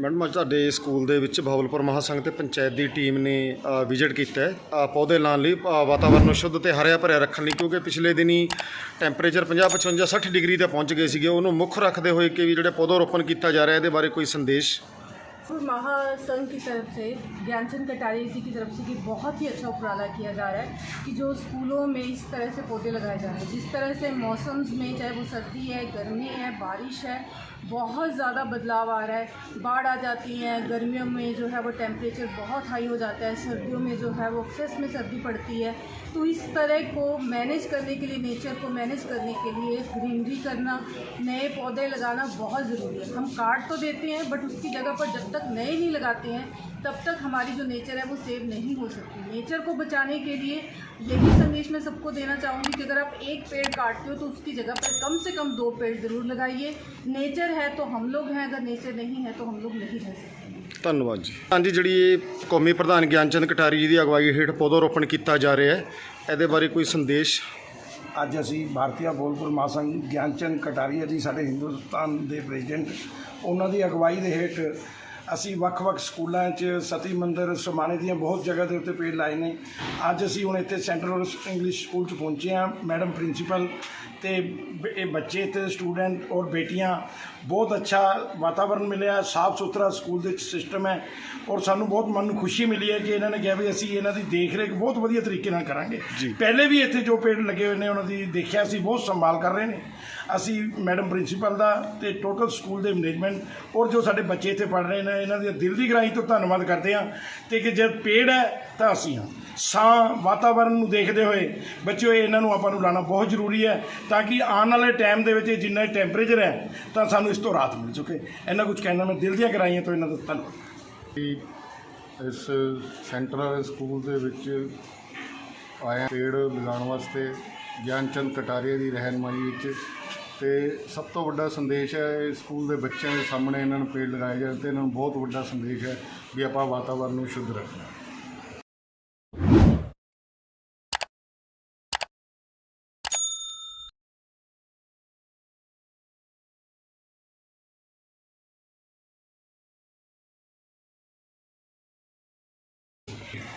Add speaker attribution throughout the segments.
Speaker 1: Madam, ਅੱਜ ਤੁਹਾਡੇ school ਦੇ ਵਿੱਚ ਬਹਾਵਲਪੁਰ ਮਹਾਸੰਘ ਤੇ ਪੰਚਾਇਤ ਦੀ ਟੀਮ ਨੇ ਵਿਜ਼ਿਟ ਕੀਤਾ ਹੈ। ਪੌਦੇ ਲਾਉਣ ਲਈ ਵਾਤਾਵਰਨ ਨੂੰ ਸ਼ੁੱਧ ਤੇ ਹਰਿਆ ਭਰਿਆ ਰੱਖਣ ਲਈ, ਕਿਉਂਕਿ ਪਿਛਲੇ ਦਿਨੀ ਟੈਂਪਰੇਚਰ 50 55 60 ਡਿਗਰੀ ਤੇ ਪਹੁੰਚ ਗਏ ਸੀਗੇ। ਉਹਨੂੰ ਮੁੱਖ ਰੱਖਦੇ ਹੋਏ ਕਿ ਵੀ ਜਿਹੜੇ ਪੌਦਾ ਰੋਪਣ ਕੀਤਾ ਜਾ ਰਿਹਾ, ਇਹਦੇ ਬਾਰੇ ਕੋਈ ਸੰਦੇਸ਼?
Speaker 2: और महासंघ की तरफ़ से, ज्ञानचंद कटारिया जी की तरफ़ से कि बहुत ही अच्छा उपराला किया जा रहा है कि जो स्कूलों में इस तरह से पौधे लगाए जा रहे हैं। जिस तरह से मौसम में, चाहे वो सर्दी है, गर्मी है, बारिश है, बहुत ज़्यादा बदलाव आ रहा है। बाढ़ आ जाती है, गर्मियों में जो है वो टेम्परेचर बहुत हाई हो जाता है, सर्दियों में जो है वो एक्सेस में सर्दी पड़ती है। तो इस तरह को मैनेज करने के लिए नेचर को मैनेज करने के लिए ग्रीनरी करना, नए पौधे लगाना बहुत ज़रूरी है। हम काट तो देते हैं बट उसकी जगह पर जब तक नए नहीं लगाते हैं, तब तक हमारी जो नेचर है वो सेव नहीं हो सकती। नेचर को बचाने के लिए यही संदेश मैं सबको देना चाहूँगी कि अगर आप एक पेड़ काटते हो तो उसकी जगह पर कम से कम दो पेड़ ज़रूर लगाइए। नेचर है तो हम लोग हैं, अगर नेचर नहीं है तो हम लोग नहीं रह सकते।
Speaker 1: ਧੰਨਵਾਦ ਜੀ। ਹਾਂਜੀ, ਜਿਹੜੀ ਇਹ ਕੌਮੀ ਪ੍ਰਧਾਨ ਗਿਆਨਚੰਦ ਕਟਾਰੀ ਜੀ ਦੀ ਅਗਵਾਈ ਹੇਠ ਪੌਦਾ ਰੋਪਣ ਕੀਤਾ ਜਾ ਰਿਹਾ ਹੈ, ਇਹਦੇ ਬਾਰੇ ਕੋਈ ਸੰਦੇਸ਼?
Speaker 3: ਅੱਜ ਅਸੀਂ ਭਾਰਤੀయ ਬੋਲਪੁਰ ਮਹਾਸੰਘ ਗਿਆਨਚੰਦ ਕਟਾਰੀਆ ਜੀ, ਸਾਡੇ ਹਿੰਦੁਸਤਾਨ ਦੇ ਪ੍ਰੈਜ਼ੀਡੈਂਟ। ਉਹਨਾਂ ਦੀ ਅਗਵਾਈ ਦੇ ਹੇਠ ਅਸੀਂ ਵੱਖ-ਵੱਖ ਸਕੂਲਾਂ 'ਚ ਸਤੀ ਮੰਦਰ ਸਮਾਣੇ ਦੀਆਂ ਬਹੁਤ ਜਗ੍ਹਾ ਦੇ ਉੱਤੇ ਪੇੜ ਲਾਏ ਨੇ। ਅੱਜ ਅਸੀਂ ਹੁਣ ਇੱਥੇ ਸੈਂਟਰਲ ਇੰਗਲਿਸ਼ ਸਕੂਲ 'ਚ ਪਹੁੰਚੇ ਹਾਂ। ਮੈਡਮ ਪ੍ਰਿੰਸੀਪਲ ਤੇ ਇਹ ਬੱਚੇ ਤੇ ਸਟੂਡੈਂਟ ਔਰ ਬੇਟੀਆਂ ਬਹੁਤ ਅੱਛਾ ਵਾਤਾਵਰਣ ਮਿਲਿਆ ਸਾਫ਼ ਸੁਥਰਾ ਸਕੂਲ ਦੇ ਵਿੱਚ ਸਿਸਟਮ ਹੈ ਔਰ ਸਾਨੂੰ ਬਹੁਤ ਮਨ ਨੂੰ ਖੁਸ਼ੀ ਮਿਲੀ ਹੈ ਕਿ ਇਹਨਾਂ ਨੇ ਕਿਹਾ ਵੀ ਅਸੀਂ ਇਹਨਾਂ ਦੀ ਦੇਖ ਰੇਖ ਬਹੁਤ ਵਧੀਆ ਤਰੀਕੇ ਨਾਲ ਕਰਾਂਗੇ। ਪਹਿਲੇ ਵੀ ਇੱਥੇ ਜੋ ਪੇੜ ਲੱਗੇ ਹੋਏ ਨੇ ਉਹਨਾਂ ਦੀ ਦੇਖਿਆ ਸੀ ਬਹੁਤ ਸੰਭਾਲ ਕਰ ਰਹੇ ਨੇ। ਅਸੀਂ ਮੈਡਮ ਪ੍ਰਿੰਸੀਪਲ ਦਾ ਤੇ ਟੋਟਲ ਸਕੂਲ ਦੇ ਮੈਨੇਜਮੈਂਟ ਔਰ ਜੋ ਸਾਡੇ ਬੱਚੇ ਇੱਥੇ ਪੜ੍ਹ ਰਹੇ ਨੇ ਇਹਨਾਂ ਦੀ ਦਿਲ ਦੀ ਗਹਿਰਾਈ ਤੋਂ ਧੰਨਵਾਦ ਕਰਦੇ ਹਾਂ ਤੇ ਕਿ ਜਦ ਪੇੜ ਹੈ ਤਾਂ ਅਸੀਂ ਹਾਂ। ਸਾਂ ਵਾਤਾਵਰਣ ਨੂੰ ਦੇਖਦੇ ਹੋਏ ਬੱਚਿਓ ਇਹਨਾਂ ਨੂੰ ਆਪਾਂ ਨੂੰ ਲਾਣਾ ਬਹੁਤ ਜ਼ਰੂਰੀ ਹੈ ਤਾਂ ਕਿ ਆਉਣ ਵਾਲੇ ਟਾਈਮ ਦੇ ਵਿੱਚ ਇਹ ਜਿੰਨਾ ਟੈਂਪਰੇਚਰ ਹੈ ਤਾਂ ਸਾਨੂੰ ਇਸ ਤੋਂ ਰਾਹਤ ਮਿਲ ਚੁੱਕੇ ਇਹਨਾਂ ਕੁਝ ਕਹਿਣਾ ਮੈਂ ਦਿਲ ਦੀਆਂ ਗਹਿਰਾਈਆਂ ਤੋਂ ਇਹਨਾਂ ਦਾ ਧੰਨਵਾਦ।
Speaker 4: ਇਸ ਸੈਂਟਰਲ ਸਕੂਲ ਦੇ ਵਿੱਚ ਆਇਆ ਪੇੜ ਲਗਾਉਣ ਵਾਸਤੇ ਗਿਆਨਚੰਦ ਕਟਾਰੀਆ ਦੀ ਰਹਿਨਮਾਈ ਵਿੱਚ ਤੇ ਸਭ ਤੋਂ ਵੱਡਾ ਸੰਦੇਸ਼ ਹੈ, ਇਹ ਸਕੂਲ ਦੇ ਬੱਚਿਆਂ ਦੇ ਸਾਹਮਣੇ ਇਹਨਾਂ ਨੂੰ ਪੇੜ ਲਗਾਏ ਜਾਣ ਤੇ ਇਹਨਾਂ ਨੂੰ ਬਹੁਤ ਵੱਡਾ ਸੰਦੇਸ਼ ਹੈ ਵੀ ਆਪਾਂ ਵਾਤਾਵਰਨ ਨੂੰ ਸ਼ੁੱਧ ਰੱਖਣਾ।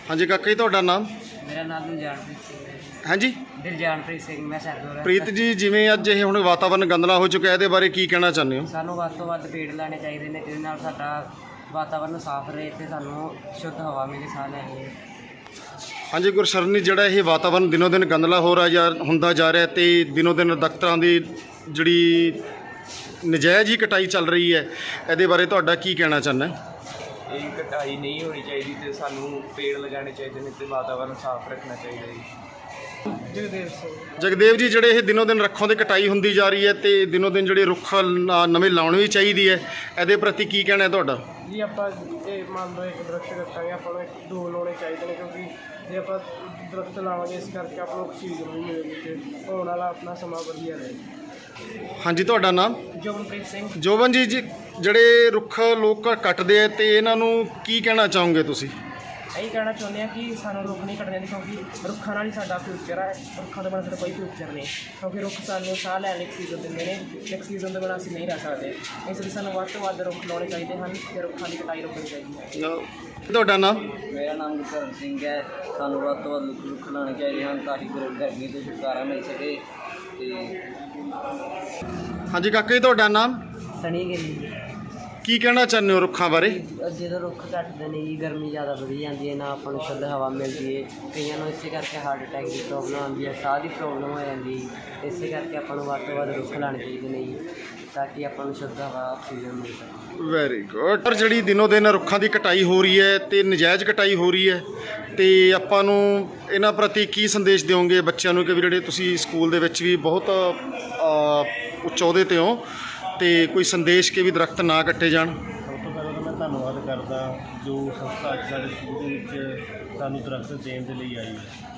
Speaker 1: ਹਾਂਜੀ ਕਾਕਾ ਜੀ, ਤੁਹਾਡਾ ਨਾਮ?
Speaker 5: ਮੇਰਾ ਨਾਮ ਦਿਲਜਾਨਪ੍ਰੀਤ ਸਿੰਘ ਹੈ
Speaker 1: ਹਾਂਜੀ?
Speaker 5: ਦਿਲਜਾਨਪ੍ਰੀਤ ਸਿੰਘ ਮੈਂ ਸਰਦੂਰ
Speaker 1: ਪ੍ਰੀਤ ਜੀ ਜਿਵੇਂ ਅੱਜ ਇਹ ਹੁਣ ਵਾਤਾਵਰਨ ਗੰਦਲਾ ਹੋ ਚੁੱਕਾ ਹੈ ਇਹਦੇ ਬਾਰੇ ਕੀ ਕਹਿਣਾ ਚਾਹੁੰਦੇ ਹੋ?
Speaker 5: ਸਾਨੂੰ ਵੱਧ ਤੋਂ ਵੱਧ ਪੇੜ ਲਾਣੇ ਚਾਹੀਦੇ ਨੇ ਜਿਹਦੇ ਨਾਲ ਸਾਡਾ ਵਾਤਾਵਰਨ ਸਾਫ਼ ਰਹੇ ਤੇ ਸਾਨੂੰ ਸ਼ੁੱਧ ਹਵਾ ਮਿਲੇ ਸਾਹ ਲੈਣ ਲਈ
Speaker 1: ਹਾਂਜੀ ਗੁਰਸ਼ਰਨੀ ਜਿਹੜਾ ਇਹ ਵਾਤਾਵਰਨ ਦਿਨੋ ਦਿਨ ਗੰਦਲਾ ਹੋ ਰਿਹਾ ਜਾਂ ਹੁੰਦਾ ਜਾ ਰਿਹਾ ਤੇ ਦਿਨੋ ਦਿਨ ਦਰਖਤਾਂ ਦੀ ਜਿਹੜੀ ਨਜਾਇਜ਼ ਹੀ ਕਟਾਈ ਚੱਲ ਰਹੀ ਹੈ ਇਹਦੇ ਬਾਰੇ ਤੁਹਾਡਾ ਕੀ ਕਹਿਣਾ ਚਾਹੁੰਦਾ ਹੈ?
Speaker 6: ਇਹ ਕਟਾਈ ਨਹੀਂ ਹੋਣੀ ਚਾਹੀਦੀ ਤੇ ਸਾਨੂੰ ਪੇੜ ਲਗਾਉਣੇ ਚਾਹੀਦੇ ਨੇ ਤੇ ਵਾਤਾਵਰਨ ਸਾਫ਼ ਰੱਖਣਾ ਚਾਹੀਦਾ ਜੀ।
Speaker 1: ਜਗਦੇਵ ਜੀ ਜਿਹੜੇ ਇਹ ਦਿਨੋ ਦਿਨ ਰੱਖਾਂ ਦੀ ਕਟਾਈ ਹੁੰਦੀ ਜਾ ਰਹੀ ਹੈ ਤੇ ਦਿਨੋ ਦਿਨ ਜਿਹੜੇ ਰੁੱਖ ਨ- ਨਵੇਂ ਲਾਉਣ ਵੀ ਚਾਹੀਦੀ ਹੈ ਇਹਦੇ ਪ੍ਰਤੀ ਕੀ ਕਹਿਣਾ ਹੈ ਤੁਹਾਡਾ?
Speaker 7: ਜੀ ਆਪਾਂ ਇਹ ਮੰਨ ਲਓ ਇੱਕ ਦਰਖਤ ਕੱਟਾਂਗੇ ਆਪਾਂ ਨੂੰ ਇੱਕ ਦੋ ਲਾਉਣੇ ਚਾਹੀਦੇ ਨੇ ਕਿਉਂਕਿ ਜੇ ਆਪਾਂ ਦਰਖਤ ਲਾਵਾਂਗੇ ਇਸ ਕਰਕੇ ਆਪਾਂ ਨੂੰ ਆਕਸੀਜਨ ਵੀ ਮਿਲੇਗੀ ਤੇ ਆਉਣ ਵਾਲਾ ਆਪਣਾ ਸਮਾਂ ਵਧੀਆ ਰਹੇ।
Speaker 1: ਹਾਂਜੀ ਤੁਹਾਡਾ ਨਾਮ?
Speaker 7: ਜੋਗਨਪ੍ਰੀਤ ਸਿੰਘ।
Speaker 1: ਜੋਬਨ ਜੀ ਜੀ ਜਿਹੜੇ ਰੁੱਖ ਲੋਕ ਕੱਟਦੇ ਆ ਤੇ ਇਹਨਾਂ ਨੂੰ ਕੀ ਕਹਿਣਾ ਚਾਹੋਗੇ ਤੁਸੀਂ?
Speaker 7: ਇਹੀ ਕਹਿਣਾ ਚਾਹੁੰਦੇ ਆ ਕਿ ਸਾਨੂੰ ਰੁੱਖ ਨਹੀਂ ਕੱਟਣੇ ਚਾਹੀਦੇ ਕਿਉਂਕਿ ਰੁੱਖਾਂ ਨਾਲ ਹੀ ਸਾਡਾ ਫਿਊਚਰ ਹੈ ਰੁੱਖਾਂ ਤੋਂ ਬਿਨਾਂ ਸਾਡਾ ਕੋਈ ਫਿਊਚਰ ਨਹੀਂ। ਕਿਉਂਕਿ ਰੁੱਖ ਸਾਨੂੰ ਸਾਹ ਲੈਣ ਲਈ ਆਕਸੀਜਨ ਦਿੰਦੇ ਨੇ। ਆਕਸੀਜਨ ਤੋਂ ਬਿਨਾਂ ਅਸੀਂ ਨਹੀਂ ਰਹਿ ਸਕਦੇ। ਇਸ ਲਈ ਸਾਨੂੰ ਵੱਧ ਤੋਂ ਵੱਧ ਰੁੱਖ ਲਾਉਣੇ ਚਾਹੀਦੇ ਹਨ ਤੇ ਰੁੱਖਾਂ ਦੀ ਕਟਾਈ ਰੋਕਣੀ ਚਾਹੀਦੀ ਹੈ।
Speaker 1: ਤੁਹਾਡਾ ਨਾਮ?
Speaker 8: ਮੇਰਾ ਨਾਮ ਗੁਰਕਰਨ ਸਿੰਘ ਹੈ। ਸਾਨੂੰ ਵੱਧ ਤੋਂ ਵੱਧ ਰੁੱਖ ਲਾਉਣੇ ਚਾਹੀਦੇ ਹਨ ਤਾਂ ਕਿ ਗਰ- ਗਰਮੀ ਤੋਂ ਛੁਟਕਾਰਾ ਮਿਲ ਸਕੇ ਤੇ
Speaker 1: ਹਾਂਜੀ ਕਾਕਾ ਜੀ ਤੁਹਾਡਾ ਨਾਮ?
Speaker 5: ਸਣੀ ਗਿੱਲੀ
Speaker 1: ਕੀ ਕਹਿਣਾ ਚਾਹੁੰਦੇ ਹੋ ਰੁੱਖਾਂ ਬਾਰੇ?
Speaker 5: ਜਦੋਂ ਰੁੱਖ ਘੱਟਦੇ ਨੇ ਜੀ ਗਰਮੀ ਜ਼ਿਆਦਾ ਵਧੀ ਜਾਂਦੀ ਹੈ ਨਾ ਆਪਾਂ ਨੂੰ ਸ਼ੁੱਧ ਹਵਾ ਮਿਲਦੀ ਹੈ। ਕਈਆਂ ਨੂੰ ਇਸੇ ਕਰਕੇ ਹਾਰਟ ਅਟੈਕ ਦੀ ਪ੍ਰੋਬਲਮ ਆਉਂਦੀ ਹੈ ਸਾਹ ਦੀ ਪ੍ਰੋਬਲਮ ਹੋ ਜਾਂਦੀ ਹੈ। ਇਸੇ ਕਰਕੇ ਆਪਾਂ ਨੂੰ ਵੱਧ ਤੋਂ ਵੱਧ ਰੁੱਖ ਲਾਉਣੇ ਚਾਹੀਦੇ ਨੇ ਜੀ ਤਾਂ ਕਿ ਆਪਾਂ ਨੂੰ ਸ਼ੁੱਧ ਹਵਾ ਆਕਸੀਜਨ ਮਿਲ ਸਕੇ।
Speaker 1: ਵੈਰੀ ਗੁੱਡ ਪਰ ਜਿਹੜੀ ਦਿਨੋ ਦਿਨ ਰੁੱਖਾਂ ਦੀ ਕਟਾਈ ਹੋ ਰਹੀ ਹੈ ਤੇ ਨਜਾਇਜ਼ ਕਟਾਈ ਹੋ ਰਹੀ ਹੈ ਤੇ ਆਪਾਂ ਨੂੰ ਇਹਨਾਂ ਪ੍ਰਤੀ ਕੀ ਸੰਦੇਸ਼ ਦਿਓਗੇ ਬੱਚਿਆਂ ਨੂੰ ਕਿ ਵੀ ਜਿਹੜੇ ਤੁਸੀਂ ਸਕੂਲ ਦੇ ਵਿੱਚ ਵੀ ਬਹੁਤ ਅਹ, ਉੱਚ ਅਹੁਦੇ ਤੇ ਹੋ? ਤੇ ਕੋਈ ਸੰਦੇਸ਼ ਕਿ ਵੀ ਦਰਖਤ ਨਾ ਕੱਟੇ ਜਾਣ?
Speaker 9: ਸਭ ਤੋਂ ਪਹਿਲਾਂ ਤਾਂ ਮੈਂ ਧੰਨਵਾਦ ਕਰਦਾ ਜੋ ਸੰਸਥਾ ਅੱਜ ਸਾਡੇ ਸਕੂਲ ਦੇ ਵਿੱਚ ਸਾਨੂੰ ਦਰਖਤ ਦੇਣ ਦੇ ਲਈ ਆਈ ਹੈ।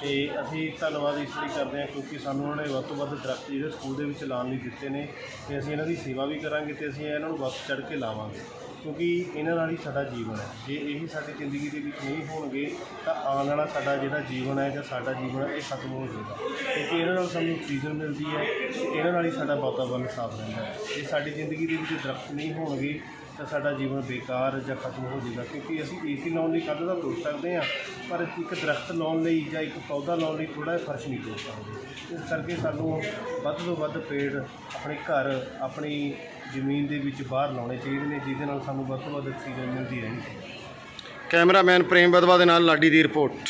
Speaker 9: ਤੇ ਅਸੀਂ ਧੰਨਵਾਦ ਇਸ ਲਈ ਕਰਦੇ ਹਾਂ ਕਿਉਂਕਿ ਸਾਨੂੰ ਉਹਨਾਂ ਨੇ ਵੱਧ ਤੋਂ ਵੱਧ ਦਰਖਤ ਜਿਹੜੇ ਸਕੂਲ ਦੇ ਵਿੱਚ ਲਾਉਣ ਲਈ ਦਿੱਤੇ ਨੇ ਤੇ ਅਸੀਂ ਇਹਨਾਂ ਦੀ ਸੇਵਾ ਵੀ ਕਰਾਂਗੇ ਤੇ ਅਸੀਂ ਇਹਨਾਂ ਨੂੰ ਵੱਧ ਚੜ੍ਹ ਕੇ ਲਾਵਾਂਗੇ। ਕਿਉਂਕਿ ਇਹਨਾਂ ਨਾਲ ਹੀ ਸਾਡਾ ਜੀਵਨ ਹੈ। ਜੇ ਇਹੀ ਸਾਡੀ ਜ਼ਿੰਦਗੀ ਦੇ ਵਿੱਚ ਨਹੀਂ ਹੋਣਗੇ, ਤਾਂ ਆਉਣ ਵਾਲਾ ਸਾਡਾ ਜਿਹੜਾ ਜੀਵਨ ਹੈ ਜਾਂ ਸਾਡਾ ਜੀਵਨ ਹੈ, ਇਹ ਖਤਮ ਹੋ ਜਾਏਗਾ। ਕਿਉਂਕਿ ਇਹਨਾਂ ਨਾਲ ਸਾਨੂੰ ਆਕਸੀਜਨ ਮਿਲਦੀ ਹੈ, ਇਹਨਾਂ ਨਾਲ ਹੀ ਸਾਡਾ ਵਾਤਾਵਰਨ ਸਾਫ਼ ਰਹਿੰਦਾ ਹੈ। ਜੇ ਸਾਡੀ ਜ਼ਿੰਦਗੀ ਦੇ ਵਿੱਚ ਦਰਖਤ ਨਹੀਂ ਹੋਣਗੇ ਤਾਂ ਸਾਡਾ ਜੀਵਨ ਬੇਕਾਰ ਜਾਂ ਖਤਮ ਹੋ ਜਾਏਗਾ, ਕਿਉਂਕਿ ਅਸੀਂ ਏਸੀ ਲਾਉਣ ਲਈ ਕਦ ਦਾ ਤੋੜ ਸਕਦੇ ਹਾਂ, ਪਰ ਇੱਕ ਦਰਖਤ ਲਾਉਣ ਲਈ ਜਾਂ ਇੱਕ ਪੌਦਾ ਲਾਉਣ ਲਈ ਥੋੜਾ ਜਿਹਾ ਫਰਸ਼ ਨਹੀਂ ਤੋੜ ਸਕਦੇ। ਇਸ ਕਰਕੇ ਸਾਨੂੰ ਵੱਧ ਤੋਂ ਵੱਧ ਪੇੜ ਆਪਣੇ ਘਰ, ਆਪਣੀ ਜ਼ਮੀਨ ਦੇ ਵਿੱਚ ਬਾਹਰ ਲਾਉਣੇ ਚਾਹੀਦੇ ਨੇ, ਜਿਹਦੇ ਨਾਲ ਸਾਨੂੰ ਵੱਧ ਤੋਂ ਵੱਧ ਆਕਸੀਜਨ ਮਿਲਦੀ ਰਹਿਣੀ ਚਾਹੀਦੀ
Speaker 1: ਕੈਮਰਾਮੈਨ ਪ੍ਰੇਮ ਬਦਵਾ ਦੇ ਨਾਲ ਲਾਡੀ ਦੀ ਰਿਪੋਰਟ।